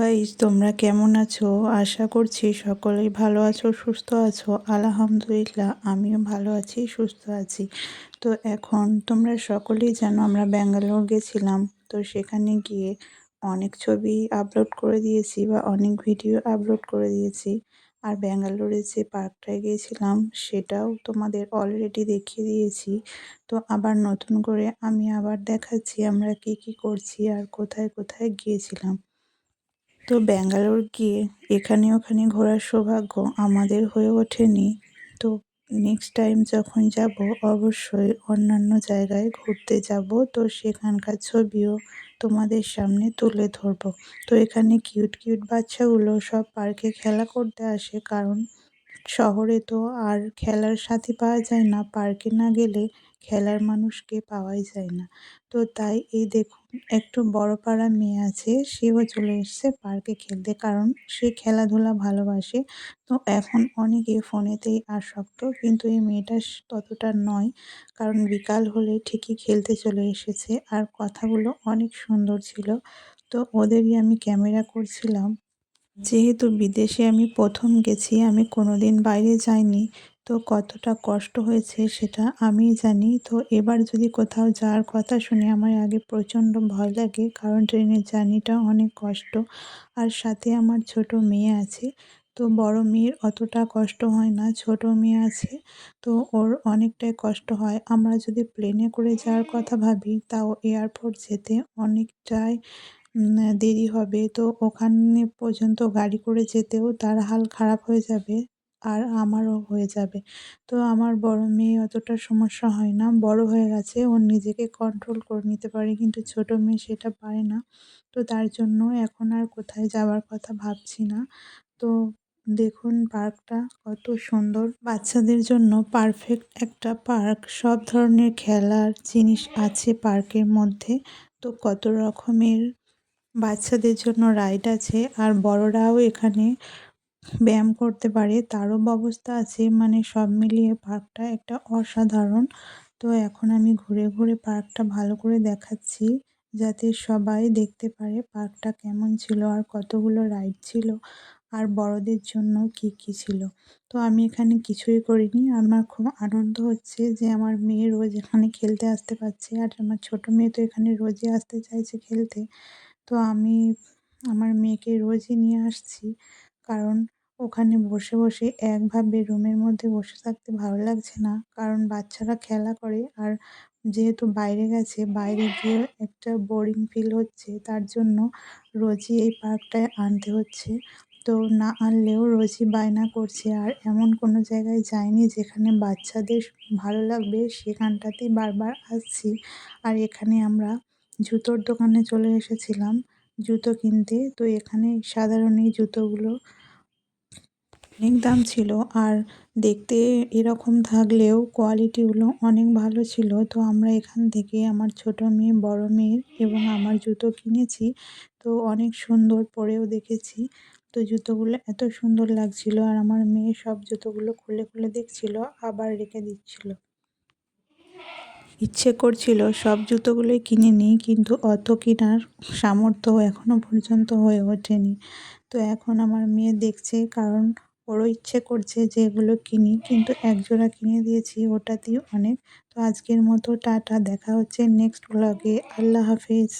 Guys তোমরা কেমন আছো? আশা করছি সকলেই ভালো আছো, সুস্থ আছো। আলহামদুলিল্লাহ, আমিও ভালো আছি, সুস্থ আছি। তো এখন তোমরা সকলেই জানো, আমরা ব্যাঙ্গালোর গেছিলাম। তো সেখানে গিয়ে অনেক ছবি আপলোড করে দিয়েছি বা অনেক ভিডিও আপলোড করে দিয়েছি। আর ব্যাঙ্গালোরে যে পার্কটায় গিয়েছিলাম, সেটাও তোমাদের অলরেডি দেখিয়ে দিয়েছি। তো আবার নতুন করে আমি আবার দেখাচ্ছি আমরা কি কি করছি আর কোথায় কোথায় গিয়েছিলাম। তো ব্যাঙ্গালোর গিয়ে এখানে ওখানে ঘোরার সৌভাগ্য আমাদের হয়ে ওঠেনি। তো নেক্সট টাইম যখন যাব, অবশ্যই অন্যান্য জায়গায় ঘুরতে যাব। তো সেখানকার ছবিও তোমাদের সামনে তুলে ধরবো। তো এখানে কিউট কিউট বাচ্চাগুলো সব পার্কে খেলা করতে আসে কারণ শহরে তো আর খেলার সাথী পাওয়া যায় না, পার্কে না গেলে খেলার মানুষকে পাওয়াই যায় না। তো তাই এই দেখুন, একটু বড় পাড়া মেয়ে আছে, সেও চলে এসছে পার্কে খেলতে কারণ সে খেলাধুলা ভালোবাসে। তো এখন অনেকে ফোনেতেই আসক্ত, কিন্তু এই মেয়েটা ততটা নয়, কারণ বিকাল হলে ঠিকই খেলতে চলে এসেছে। আর কথাগুলো অনেক সুন্দর ছিল। তো ওদেরই আমি ক্যামেরা করছিলাম। যেহেতু বিদেশে আমি প্রথম গেছি, আমি কোনোদিন বাইরে যাইনি, তো কতটা কষ্ট হয়েছে সেটা আমি জানি। তো এবার যদি কোথাও যাওয়ার কথা শুনে আমার আগে প্রচণ্ড ভয় লাগে, কারণ ট্রেনের জার্নিটা অনেক কষ্ট। আর সাথে আমার ছোট মেয়ে আছে, তো বড় মেয়ের অতটা কষ্ট হয় না, ছোট মেয়ে আছে, তো ওর অনেকটাই কষ্ট হয়। আমরা যদি প্লেনে করে যাওয়ার কথা ভাবি, তাও এয়ারপোর্ট যেতে অনেকটাই দেরি হবে। তো ওখানে পর্যন্ত গাড়ি করে যেতেও তার হাল খারাপ হয়ে যাবে আর আমারও হয়ে যাবে। তো আমার বড় মেয়ে অতটা সমস্যা হয় না। বড় হয়ে গেছে। ও নিজেকে কন্ট্রোল করে নিতে পারে কিন্তু ছোট মেয়ে সেটা পারে না। তো তার জন্য এখন আর কোথায় যাওয়ার কথা ভাবছি না। তো দেখুন পার্কটা কত সুন্দর। বাচ্চাদের জন্য পারফেক্ট একটা পার্ক। সব ধরনের খেলার জিনিস আছে পার্কের মধ্যে। তো কত রকমের বাচ্চাদের জন্য রাইড আছে আর বড়রাও এখানে ব্যায়াম করতে পারে। তারও ব্যবস্থা আছে মানে সব মিলিয়ে পার্কটা একটা অসাধারণ। তো এখন আমি ঘুরে ঘুরে পার্কটা ভালো করে দেখাচ্ছি, যাতে সবাই দেখতে পারে পার্কটা কেমন ছিল আর কতগুলো রাইড ছিল আর বড়দের জন্য কি কি ছিল। তো আমি এখানে কিছুই করিনি। আমার খুব আনন্দ হচ্ছে যে আমার মেয়ে রোজ এখানে খেলতে আসতে পারছে আর আমার ছোট মেয়ে তো এখানে রোজই আসতে চাইছে খেলতে। তো আমি আমার মেয়েকে রোজই নিয়ে আসছি। কারণ ওখানে বসে বসে একভাবে রুমের মধ্যে বসে থাকতে ভালো লাগছে না। কারণ বাচ্চারা খেলা করে আর যেহেতু বাইরে গেছে, বাইরে গিয়ে একটা বোরিং ফিল হচ্ছে, তার জন্য রোজই এই পার্কটায় আনতে হচ্ছে। তো না আনলেও রোজই বায়না করছে আর এমন কোনো জায়গায় যায়নি যেখানে বাচ্চাদের ভালো লাগবে, সেখানটাতেই বারবার আসছি। আর এখানে আমরা জুতোর দোকানে চলে এসেছিলাম। জুতো কিনতে। তো এখানে সাধারণ এই জুতোগুলো অনেক দাম ছিল। আর দেখতে এরকম থাকলেও কোয়ালিটিগুলো অনেক ভালো ছিল। তো আমরা এখান থেকে আমার ছোট মেয়ে, বড় মেয়ের এবং আমার জুতো কিনেছি। তো অনেক সুন্দর পরেও দেখেছি। তো জুতোগুলো এত সুন্দর লাগছিল। আর আমার মেয়ে সব জুতোগুলো খুলে খুলে দেখছিল, আবার রেখে দিচ্ছিল। ইচ্ছে করছিল সব জুতোগুলোই কিনে নিই, কিন্তু অত কেনার সামর্থ্য এখনও পর্যন্ত হয়ে ওঠেনি। তো এখন আমার মেয়ে দেখছে, কারণ ওরও ইচ্ছে করছে যে এগুলো কিনি, কিন্তু একজোড়া কিনে দিয়েছি, ওটাতেই অনেক। তো আজকের মতো টাটা, দেখা হচ্ছে নেক্সট ব্লগে আল্লাহ হাফিজ।